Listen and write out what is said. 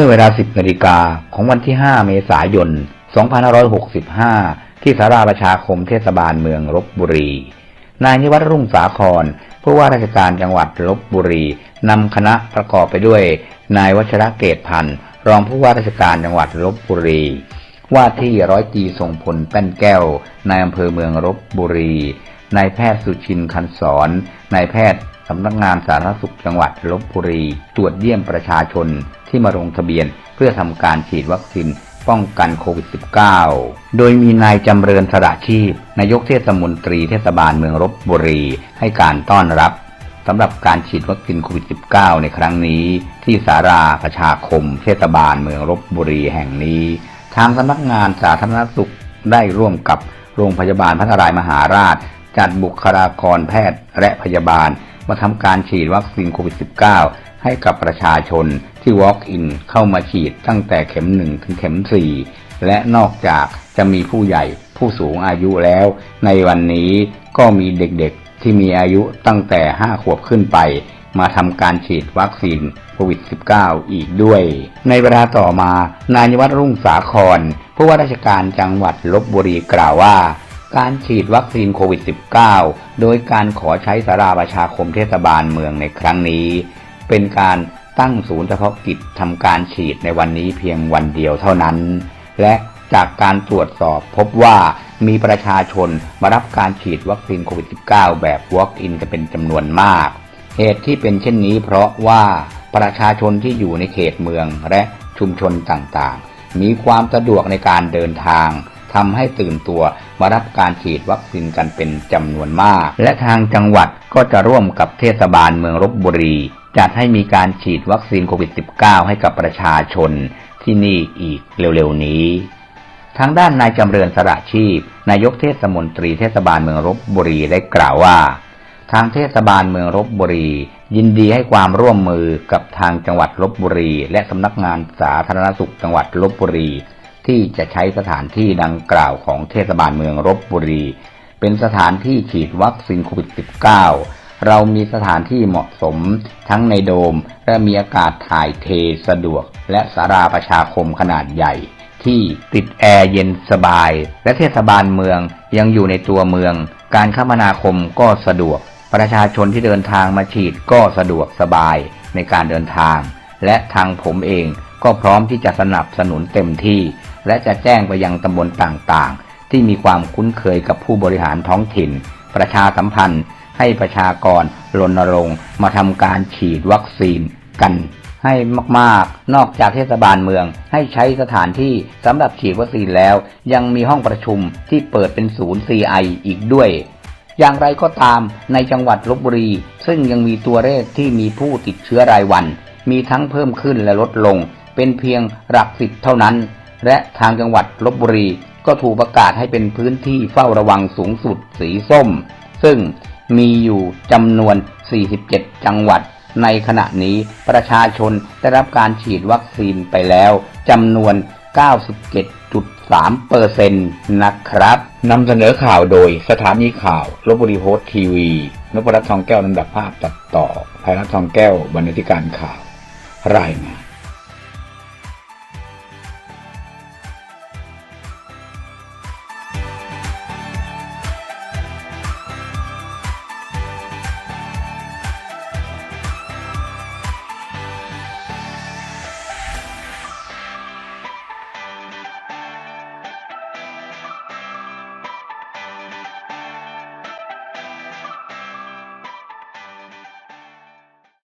มื่อเวลา 10นาฬิกาของวันที่ 5 เมษายน 2565 ที่สาราประชาคมเทศบาลเมืองลบบุรี นายนิวัฒน์รุ่งสาครผู้ว่าราชการจังหวัดลบบุรีนำคณะประกอบไปด้วย นายวัชระเกตพันธ์รองผู้ว่าราชการจังหวัดลบบุรี ว่าที่ร้อยตรีทรงพลแป้นแก้ว นายอำเภอเมืองลบบุรี นายแพทย์สุชินคันสอน นายแพทย์ สำนักงานสาธารณสุขจังหวัดลบบุรี ตรวจเยี่ยมประชาชนที่มาลงทะเบียน เพื่อทำการฉีดวัคซีนป้องกันโควิด -19 โดยมีนายจำเริญสระชีพ นายกเทศมนตรีเทศบาลเมืองลบบุรี ให้การต้อนรับสำหรับการฉีดวัคซีนโควิด -19 ในครั้งนี้ ที่สาราประชาคม เทศบาลเมืองลบบุรีแห่งนี้ ทางสำนักงานสาธารณสุขได้ร่วมกับโรงพยาบาลพัทรายมหาราช จัดบุคลากรแพทย์และพยาบาล มาทำการฉีดวัคซีนโควิด -19 ให้กับประชาชนที่ Walk-in เข้ามาฉีดตั้งแต่เข็ม 1 ถึงเข็ม 4 และนอกจากจะมีผู้ใหญ่ผู้สูงอายุแล้ว ในวันนี้ก็มีเด็กๆที่มีอายุตั้งแต่ 5 ขวบขึ้นไป มาทำการฉีดวัคซีนโควิด -19 อีกด้วย ในเวลาต่อมา นายวัฒน์รุ่งสาครผู้ว่าราชการจังหวัดลบบุรีกล่าวว่า การฉีดวัคซีนโควิด -19 โดยการขอใช้สาราประชาคมเทศบาลเมืองในครั้งนี้ เป็นการตั้งศูนย์เฉพาะกิจทำการฉีดในวันนี้เพียงวันเดียวเท่านั้น และจากการตรวจสอบพบว่ามีประชาชนมารับการฉีดวัคซีนโควิด -19 แบบ Walk-in กันเป็นจำนวนมาก เหตุที่เป็นเช่นนี้เพราะว่าประชาชนที่อยู่ในเขตเมืองและชุมชนต่างๆ มีความสะดวกในการเดินทาง ทำให้ตื่นตัวมารับการฉีดวัคซีนกันเป็นจำนวนมาก และทางจังหวัดก็จะร่วมกับเทศบาลเมืองลบบุรี จัดให้มีการฉีดวัคซีนโควิด -19 ให้กับประชาชนที่นี่อีกเร็วๆนี้ทางด้านนายจำเริญสระชีพ นายกเทศมนตรีเทศบาลเมืองลบบุรีได้กล่าวว่า ทางเทศบาลเมืองลบบุรี ยินดีให้ความร่วมมือกับทางจังหวัดลบบุรี และสำนักงานสาธารณสุขจังหวัดลบบุรี ที่จะใช้สถานที่ดังกล่าวของเทศบาลเมืองลบบุรี เป็นสถานที่ฉีดวัคซีนโควิด -19 เรามีสถานที่เหมาะสมทั้งในโดม และมีอากาศถ่ายเทสะดวก และสาราประชาคมขนาดใหญ่ ที่ติดแอร์เย็นสบาย และเทศบาลเมืองยังอยู่ในตัวเมือง การคมนาคมก็สะดวก ประชาชนที่เดินทางมาฉีดก็สะดวกสบายในการเดินทาง และทางผมเอง ก็พร้อมที่จะสนับสนุนเต็มที่ และจะแจ้งไปยังตำบลต่างๆ ที่มีความคุ้นเคยกับผู้บริหารท้องถิ่น ประชาสัมพันธ์ ให้ประชากรรณรงค์ มาทำการฉีดวัคซีนกันให้มากๆ นอกจากเทศบาลเมือง ให้ใช้สถานที่สำหรับฉีดวัคซีนแล้ว ยังมีห้องประชุมที่เปิดเป็นศูนย์ CI อีกด้วย อย่างไรก็ตามในจังหวัดลบบุรี ซึ่งยังมีตัวเลขที่มีผู้ติดเชื้อรายวัน มีทั้งเพิ่มขึ้นและลดลง เป็นเพียงหลักสิบเท่านั้น และทางจังหวัดลบบุรีก็ถูกประกาศให้เป็นพื้นที่เฝ้าระวังสูงสุดสีส้ม ซึ่งมีอยู่จำนวน 47 จังหวัด ในขณะนี้ประชาชนได้รับการฉีดวัคซีนไปแล้วจำนวน 97.3เปอร์เซ็นต์นะครับนำเสนอข่าวโดยสถานีข่าวลบบุรีโพสต์ทีวีนพรัตน์ทองแก้วลำดับภาพตัดต่อภัยรัตน์ทองแก้วบรรณาธิการข่าวรายงาน